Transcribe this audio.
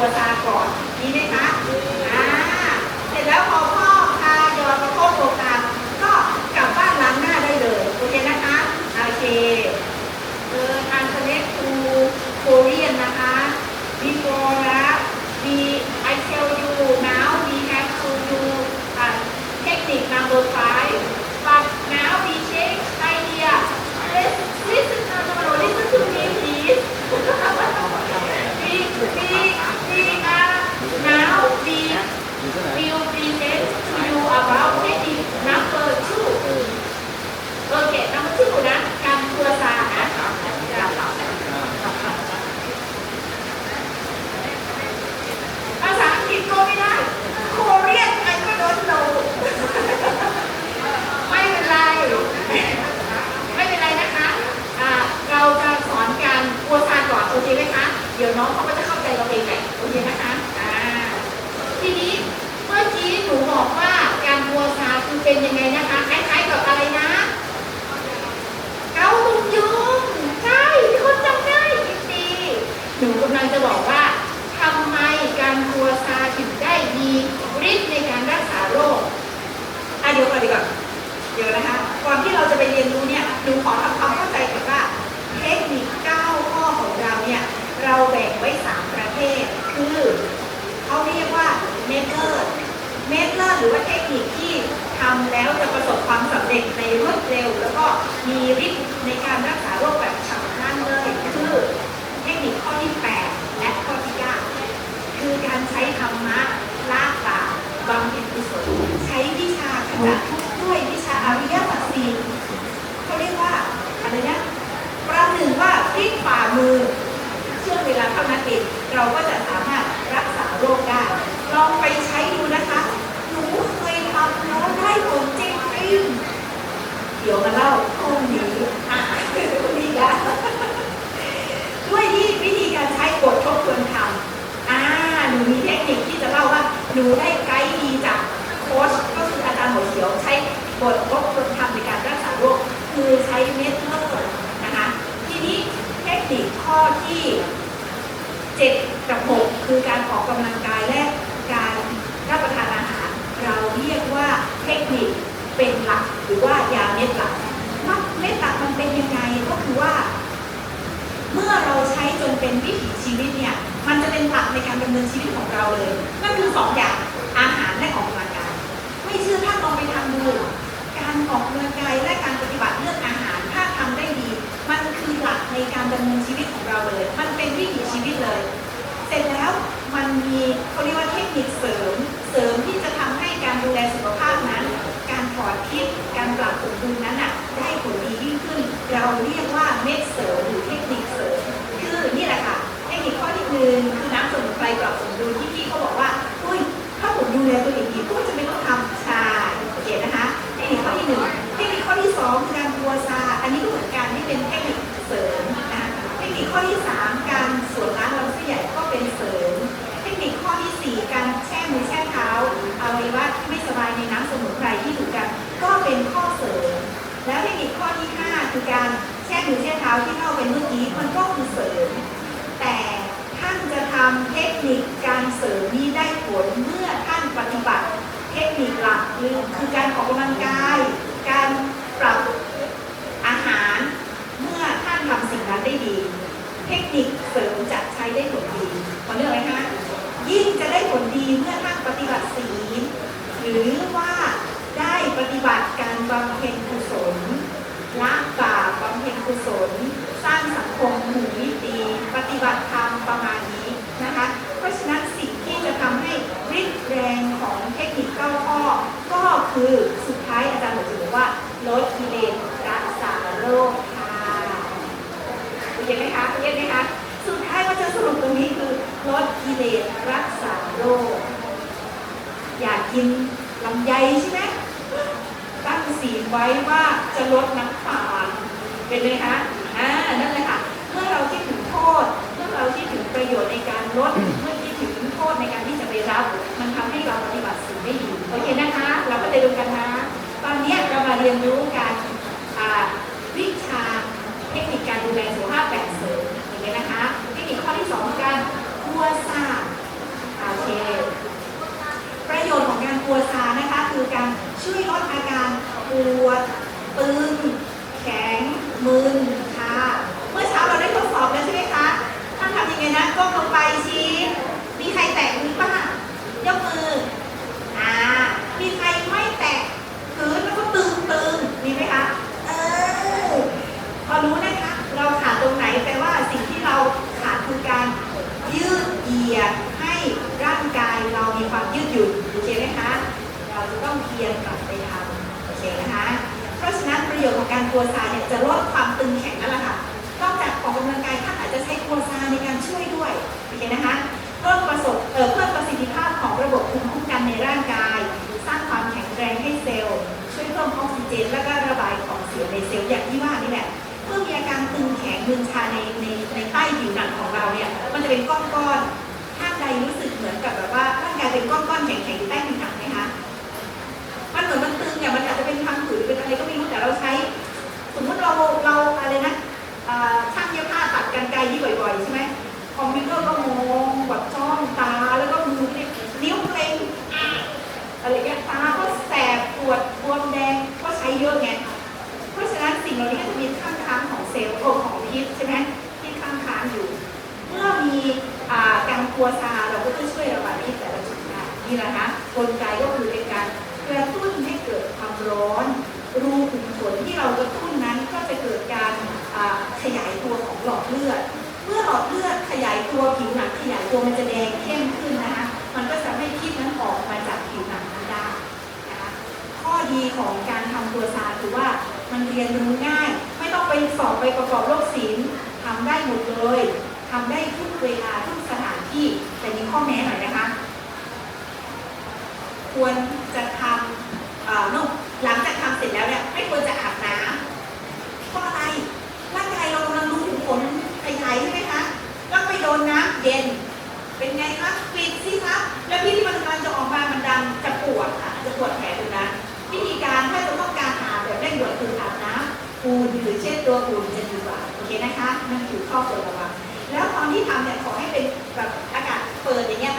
ตัวตาก่อนนี่ไหมคะอ่าเสร็จแล้วพอพ่อพายอประโคบโอกาสก็กลับบ้านล้างหน้าได้เลยโอเคนะคะโอเคเออทาน connect to Korean นะคะ before I tell you now we have to do uh, technique number five but now we change idea let's listen no no no listen to me please we we we are now we will present to you about technique number two โอเค number two นะ การครัวซานะ ภาษาอังกฤษก็ไม่ได้ โคเรียนไอก็โดนโนไม่เป็นไร ไม่เป็นไรนะคะอ่าเราจะสอนการครัวซาก่อน โอเคไหมคะ เดี๋ยว น้องเขาก็จะเข้าใจเราเองแหละโอเคนะคะอ่าทีนี้เมื่อกี้หนูบอกว่าการครัวซาคือเป็นยังไงนะคะคล้ายๆกับอะไรนะเกาตุงยุงใช่คนจำได้ยินดีหนูกำลังจะบอกว่าทำไมการครัวซาถึงได้มีฤทธิ์ในการรักษาโรคอะเดี๋ยวก่อนดีกว่าเดี๋ยวนะคะก่อนที่เราจะไปเรียนรู้เนี่ยหนูขอทำความเข้า เทคนิค 9 ข้อของเราเนี่ย เราแบ่งไว้ 3 ประเภท คือเขาเรียกว่าเมเ h อร์เมเ h อร์หรือว่าเทคนิคที่ทำแล้วจะประสบความสำเร็จในรวดเร็ว แล้วก็มีฤทธิ์ในการรักษาโรคแบบฉับพลันเลย คือเทคนิคข้อที่ 8 และข้อที่ 9 คือการใช้ธรรมะละบาปบำเพ็ญกุศลใช้วิชาขจัดทุกข์ด้วยวิชาอริยสัจสี่เขาเรียกว่าอะไรนะประหนึ่งว่าพลิกฝ่ามือ เชื่อเวลาเท่านั้น เราก็จะสามารถรักษาโรคได้ ลองไปใช้ดูนะคะ หนูเคยทำแล้วได้ผลจริงๆเดี๋ยวมาเล่าพรุ่งนี้อะพรุ่งนี้ละด้วยที่วิธีการใช้บททบทวนคำอ่าหนูมีเทคนิคที่จะเล่าว่า หนูได้ไกด์ดีจากโค้ชก็คืออาจารย์หมอเขียวใช้บททบทวนคำในการรักษาโรคคือใช้เมทเทอร์นะคะ ทีนี้เทคนิคข้อที่ 7 กับ 6 คือการออกกำลังกายและการรับประทานอาหาร เราเรียกว่าเทคนิคเป็นหลัก หรือว่ายา เม็ดหลักมัดเม็ดหลักมันเป็นยังไงก็คือว่า เมื่อเราใช้จนเป็นวิถีชีวิตเนี่ย มันจะเป็นหลักในการดำเนินชีวิตของเราเลยนั่นคือสองอย่างอาหารและออกกำลังกายไม่เชื่อถ้าลองไปทำดู ปรับสมดุลนั้นอะได้ผลดียิ่งขึ้น เราเรียกว่าเม็ดเสริมหรือเทคนิคเสริมคือนี่แหละค่ะ เทคนิคข้อที่หนึ่ง คือการแช่มือแช่เท้าที่เล่าไปเมื่อกี้มันก็คือเสริม แต่ท่านจะทำเทคนิคการเสริมนี้ได้ผลเมื่อท่านปฏิบัติเทคนิคหลักคือคือการออกกำลังกาย การปรับอาหาร เมื่อท่านทำสิ่งนั้นได้ดี เทคนิคเสริมจะใช้ได้ผลดีขอเรื่องอะไรคะยิ่งจะได้ผลดีเมื่อท่านปฏิบัติศีลหรือว่าได้ปฏิบัติการบำเพ็ญกุศล ละบาปบำเพ็ญกุศล สร้างสังคมหมู่นิตีปฏิบัติธรรมประมาณนี้นะคะ เพราะฉะนั้นสิ่งที่จะทำให้ฤทธิ์แรงของเทคนิคเก้าข้อ ก็ คือสุดท้ายอาจารย์บอกจะบอกว่าลดกิเลสรักษาโรคค่ะโอเคไหมคะโอเคไหมคะสุดท้ายว่าจะสรุปตรงนี้คือลดกิเลสรักษาโรค อยากกินลำไยใช่ไหมตั้งศีลไว้ว่าจะลดน้ำตาลเป็นไหมคะอ่านั่นแหละค่ะเมื่อเราคิดถึงโทษ เมื่อเราคิดถึงประโยชน์ในการลดเมื่อคิดถึงโทษในการที่จะไปรับ กันนะ ตอนนี้เรามาเรียนรู้การวิชาเทคนิคการดูแลสุขภาพแบบเสริมอย่างนี้นะคะ เทคนิคข้อที่2การกัวซาโอเค ประโยชน์ของการกัวซานะคะ คือการช่วยลดอาการปวดตึงแข็งมึนชาเมื่อเช้าเราได้ทดสอบแล้วใช่ไหมคะท่านทำยังไงนะก้มลงไป เหยียดให้ร่างกายเรามีความยืดหยุ่นโอเคไหมคะเราจะต้องเพียรกลับไปทำโอเคนะคะเพราะฉะนั้นประโยชน์ของการกลัวซาเนี่ยจะลดความตึงแข็งนั่นแหละค่ะนอกจากออกกำลังกายท่านอาจจะใช้กลัวซาในการช่วยด้วยโอเคนะคะเพิ่มประสบเพิ่มประสิทธิภาพของระบบภูมิคุ้มกันในร่างกาย สร้างความแข็งแรงให้เซลล์ ช่วยเพิ่มออกซิเจน และก็ระบายของเสียในเซลล์อย่างที่ว่านี่แหละเมื่อมีอาการตึงแข็งมึนชาในในใน เป็นก้อนๆ ถ้าใดรู้สึกเหมือนกับแบบว่าร่างกายเป็นก้อนๆแข็งๆใต้ผิวหนังไหมคะ มันเหมือนมันตึงเนี่ยมันอาจจะเป็นพังผืดเป็นอะไรก็ไม่รู้แต่เราใช้ สมมติเราเราอะไรนะช่างเย็บผ้าตัดกันไกลที่บ่อยๆใช่ไหมคอมพิวเตอร์ก็มองแบบจ้องตาแล้วก็มือเนี่ยนิ้วเกร็งอะไรเงี้ยตาก็แสบปวดบวมแดงก็ใช้เยอะไงเพราะฉะนั้นสิ่งเหล่านี้ก็จะมีข้างค้างของเซลล์ของพิษใช่ไหมที่ข้างค้างอยู่ เมื่อมีอ่า กัวซาเราก็จะช่วยระบายพิษแต่ละจุดได้นี่แหละคะกลไกก็คือเป็นการกระตุ้นให้เกิดความร้อน รูขุมขนที่เรากระตุ้นนั้นก็จะเกิดการขยายตัวของหลอดเลือด เมื่อหลอดเลือดขยายตัวผิวหนังขยายตัวมันจะแดงเข้มขึ้นนะคะมันก็จะให้พิษนั้นออกมาจากผิวหนังนั้นได้นะคะข้อดีของการทำตัวซาคือว่ามันเรียนรู้ง่าย ไม่ต้องไปสอบไปประกอบโรคศิลป์ทำได้หมดเลย ทำได้ทุกเวลาทุกสถานที่แต่มีข้อแม้หน่อยนะคะ ควรจะทำเอ่อนุ่มหลังจากทำเสร็จแล้วเนี่ยไม่ควรจะอาบน้ำเพราะอะไรร่างกายเรากำลังรู้ถึงผลขยายใช่ไหมคะแล้วไปโดนน้ำเย็น เป็นไงคะปิดสิคะแล้วพี่ที่มันกำลังจะออกมามันดันจะปวดค่ะจะปวดแผลตรงนั้นวิธีการถ้าจะต้องการอาบแบบเร่งด่วนคืออาบน้ำปูนหรือเช็ดตัวปูนจะดีกว่าโอเคนะคะนั่นคือข้อควรระวัง แล้วตอนที่ทำเนี่ยขอให้เป็นแบบอากาศเปิดอย่างเงี้ย